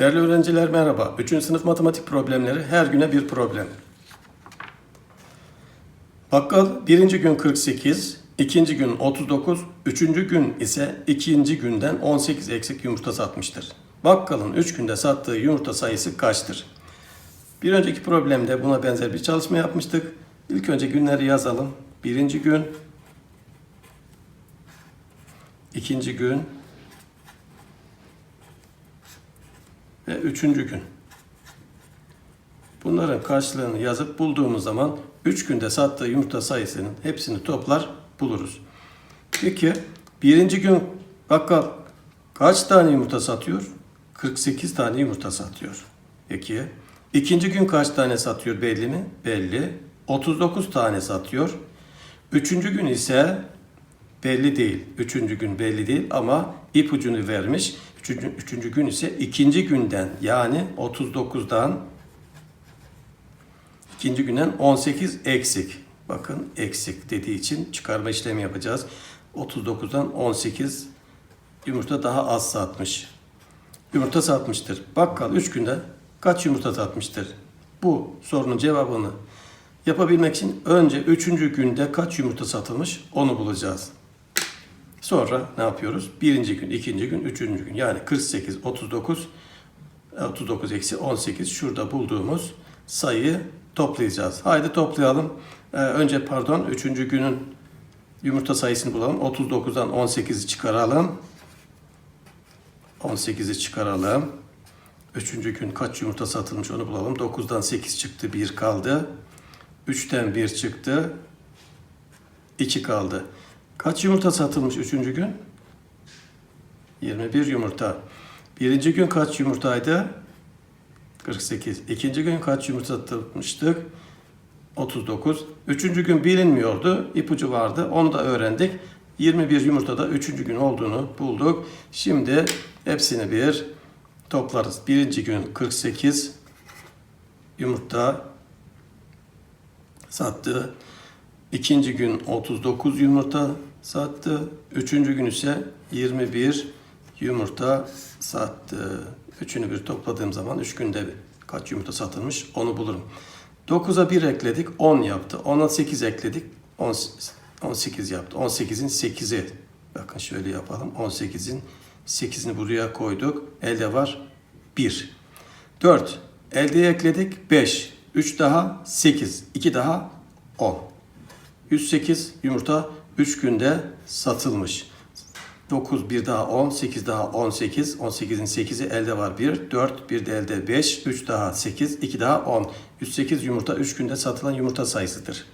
Değerli öğrenciler merhaba. 3. sınıf matematik problemleri her güne bir problem. Bakkal birinci gün 48, ikinci gün 39, üçüncü gün ise ikinci günden 18 eksik yumurta satmıştır. Bakkalın 3 günde sattığı yumurta sayısı kaçtır? Bir önceki problemde buna benzer bir çalışma yapmıştık. İlk önce günleri yazalım. Birinci gün, ikinci gün ve üçüncü gün. Bunların karşılığını yazıp bulduğumuz zaman 3 günde sattığı yumurta sayısının hepsini toplar buluruz. Peki birinci gün bakkal kaç tane yumurta satıyor? 48 tane yumurta satıyor. Peki ikinci gün kaç tane satıyor belli mi? Belli. 39 tane satıyor. Üçüncü gün ise belli değil. Üçüncü gün belli değil ama ipucunu vermiş. Üçüncü, üçüncü gün ise ikinci günden yani 39'dan ikinci günden 18 eksik. Bakın eksik dediği için çıkarma işlemi yapacağız. 39'dan 18 yumurta daha az satmış. Yumurta satmıştır. Bakkal 3 günde kaç yumurta satmıştır? Bu sorunun cevabını yapabilmek için önce 3. günde kaç yumurta satılmış onu bulacağız. Sonra ne yapıyoruz? Birinci gün, ikinci gün, üçüncü gün. Yani 48, 39, 39 eksi 18 şurada bulduğumuz sayıyı toplayacağız. Haydi toplayalım. Ee, önce pardon üçüncü günün yumurta sayısını bulalım. 39'dan 18'i çıkaralım. 18'i çıkaralım. Üçüncü gün kaç yumurta satılmış onu bulalım. 9'dan 8 çıktı, 1 kaldı. 3'ten 1 çıktı, 2 kaldı. Kaç yumurta satılmış üçüncü gün? 21 yumurta. Birinci gün kaç yumurtaydı? 48. İkinci gün kaç yumurta satılmıştık? 39. Üçüncü gün bilinmiyordu. ipucu vardı. Onu da öğrendik. 21 yumurtada üçüncü gün olduğunu bulduk. Şimdi hepsini bir toplarız. Birinci gün 48 yumurta sattı. İkinci gün 39 yumurta sattı. Üçüncü gün ise 21 yumurta sattı. Üçünü bir topladığım zaman 3 günde kaç yumurta satılmış onu bulurum. 9'a 1 ekledik 10 yaptı. 10'a 8 ekledik 10, 18 yaptı. 18'in 8'i bakın şöyle yapalım. 18'in 8'ini buraya koyduk. Elde var 1. 4. Elde ekledik 5. 3 daha 8. 2 daha 10. 108 yumurta 3 günde satılmış. 9 bir daha 10, 8 daha 18. 18'in 8'i elde var 1. 4 bir de elde 5. 3 daha 8, 2 daha 10. 108 yumurta 3 günde satılan yumurta sayısıdır.